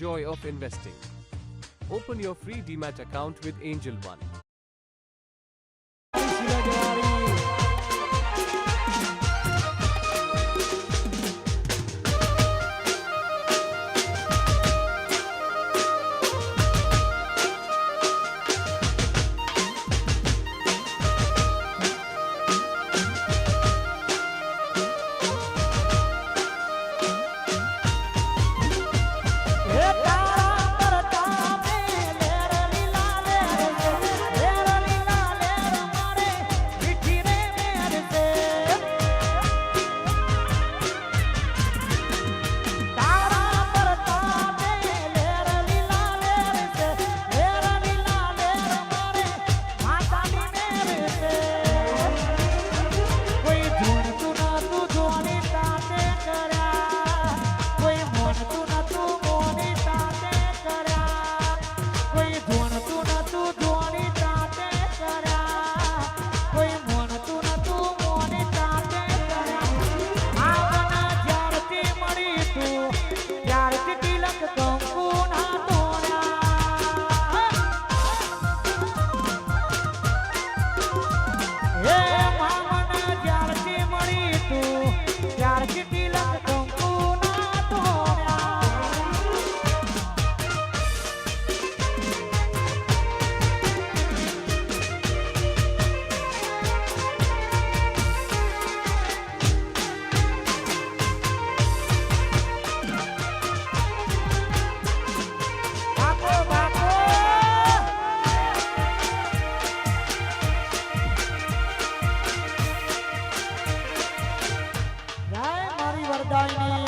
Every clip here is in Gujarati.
joy of investing. Open your free DMAT account with Angel One. ডাইনি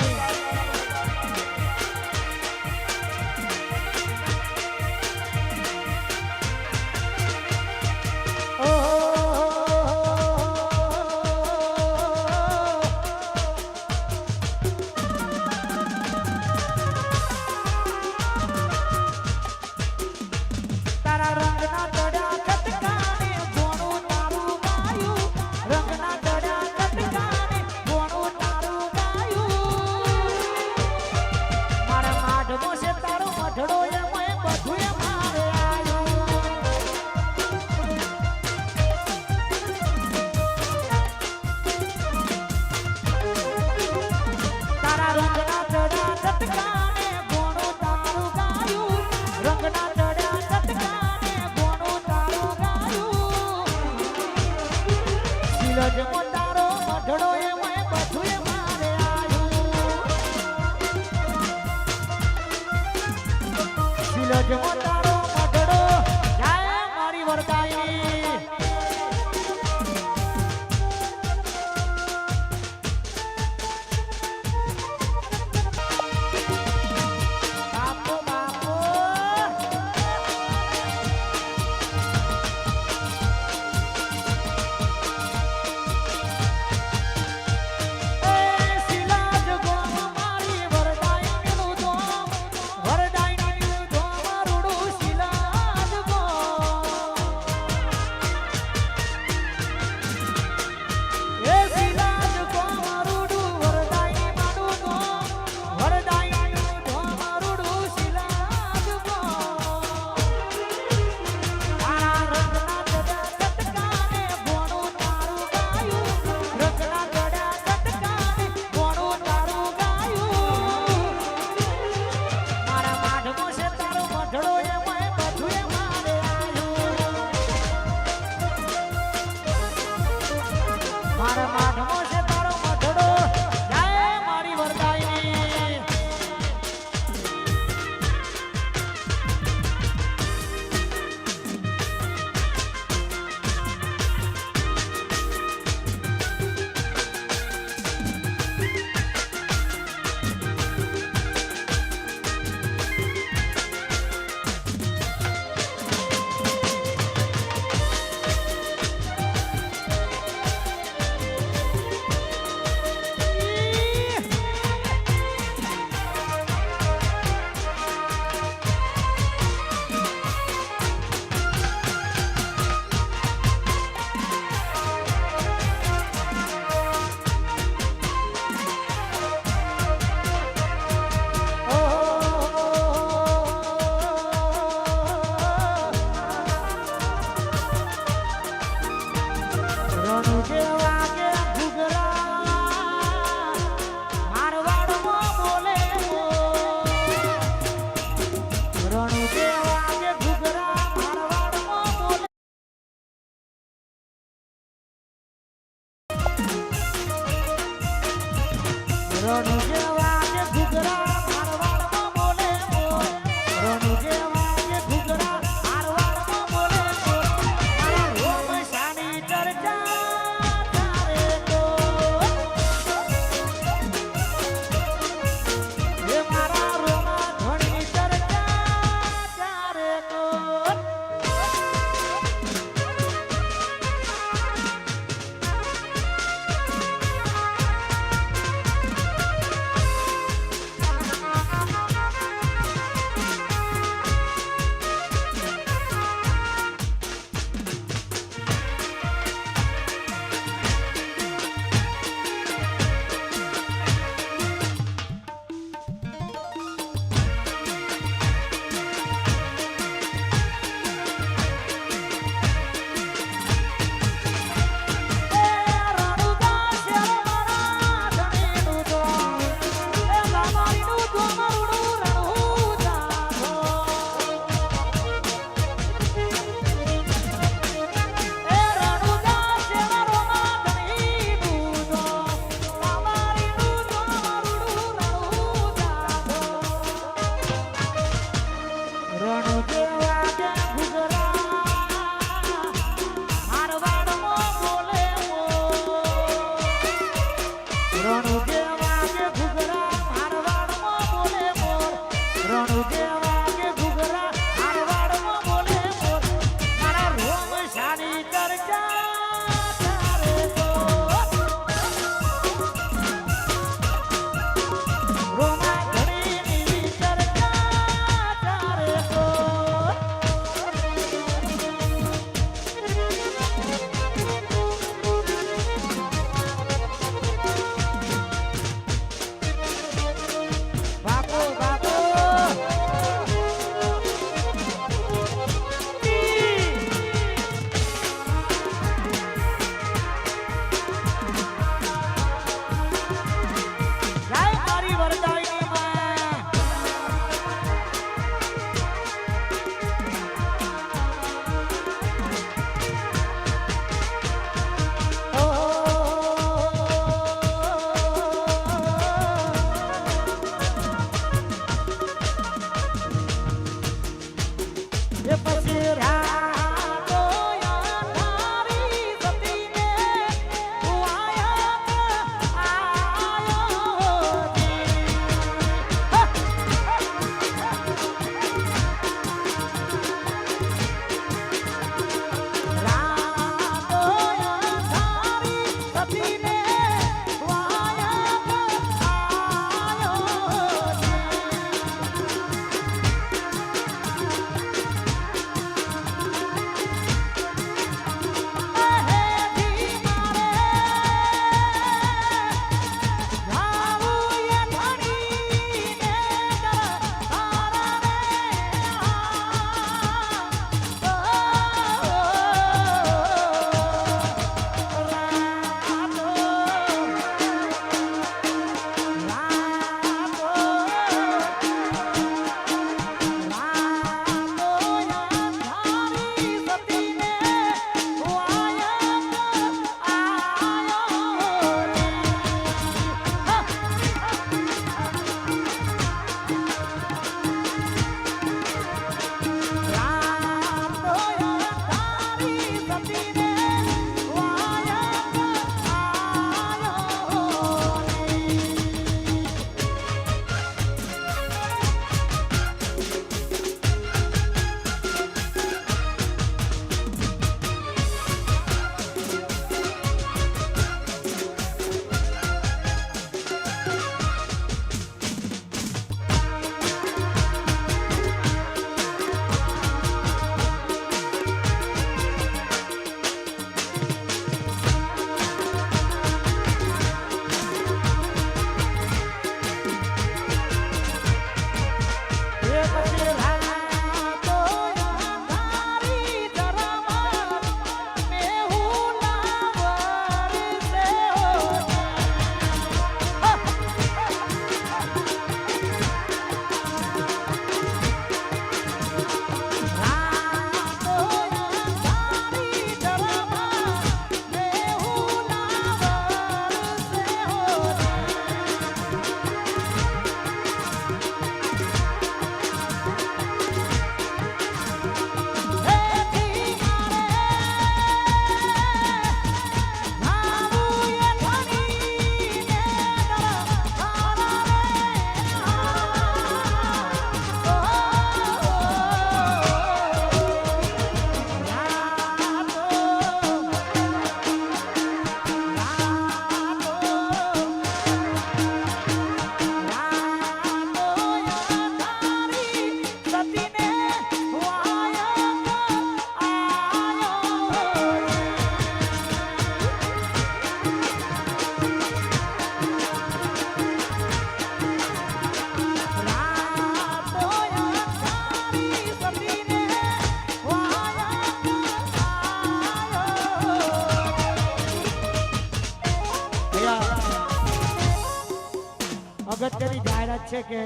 છે કે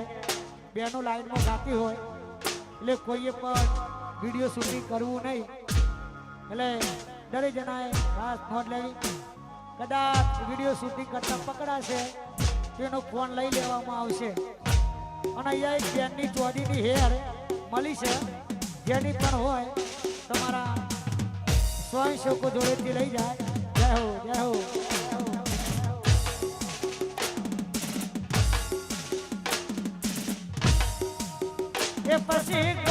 બેનો લાઈનમાં ગાતી હોય, એટલે કોઈએ પણ વીડિયો શૂટિંગ કરવું નહીં. એટલે દરેક જણાએ ખાસ નોંધ લેવી કદાચ વીડિયો શૂટિંગ કરતા પકડાશે તેનો ફોન લઈ લેવામાં આવશે. અને અહીંયા એક બેનની ચોડીની હેર મળી છે. જેની પણ હોય, તમારા સ્વયંસેવકો જોડેથી લઈ જાય. જય હો જય હો. 是。